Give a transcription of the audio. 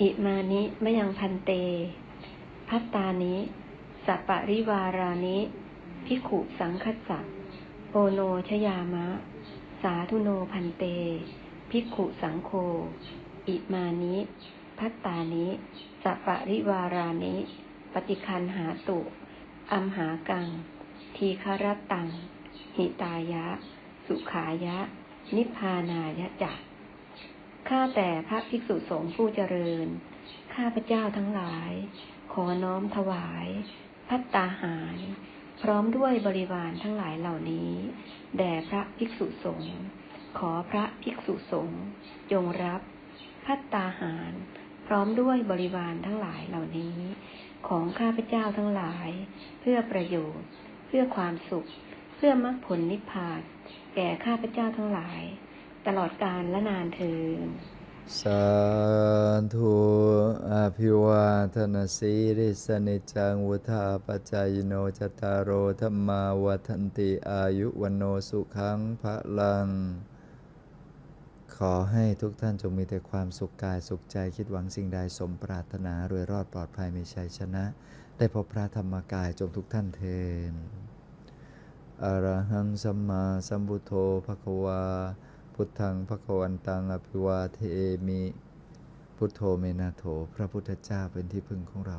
อิมานิมยังพันเต พัตตานิ สัปปริวารานิ พิขุสังคัสสะโอโนชยามะ สาธุโนพันเต พิขุสังโฆอิมานิ พัตตานิ สัปปริวารานิ ปฏิคันหาตุ อัมหากัง ทีคารตัง หิตายะ สุขายะ นิพพานายะจัก ข้าแต่พระภิกษุสงฆ์ผู้เจริญ ข้าพเจ้าทั้งหลาย ขอน้อมถวาย พัตตาหาร พร้อมด้วยบริวารทั้งหลายเหล่านี้ แด่พระภิกษุสงฆ์ขอพระภิกษุสงฆ์จงรับ พัตตาหาร พร้อมด้วยบริวารทั้งหลายเหล่านี้ ของข้าพเจ้าทั้งหลาย เพื่อประโยชน์ เพื่อความสุข เพื่อมรรคผลนิพพาน แก่ข้าพเจ้าทั้งหลาย ตลอดกาลและนานเทินสาธุอภิวาทนาสีริสนิจังวุธาปจายโนจตารโอธรรมาวัฒนติอายุวันโนสุขังพระลัง ขอให้ทุกท่านจงมีแต่ความสุขกายสุขใจคิดหวังสิ่งใดสมปรารถนารวยรอดปลอดภัยมีชัยชนะ ได้พบพระธรรมกายจงทุกท่านเทนอรหังสัมมาสัมพุทโธภควา พุทธังพระควันตังอภิวาเทมิ พุทโธเมนาโถ พระพุทธเจ้าเป็นที่พึ่งของเรา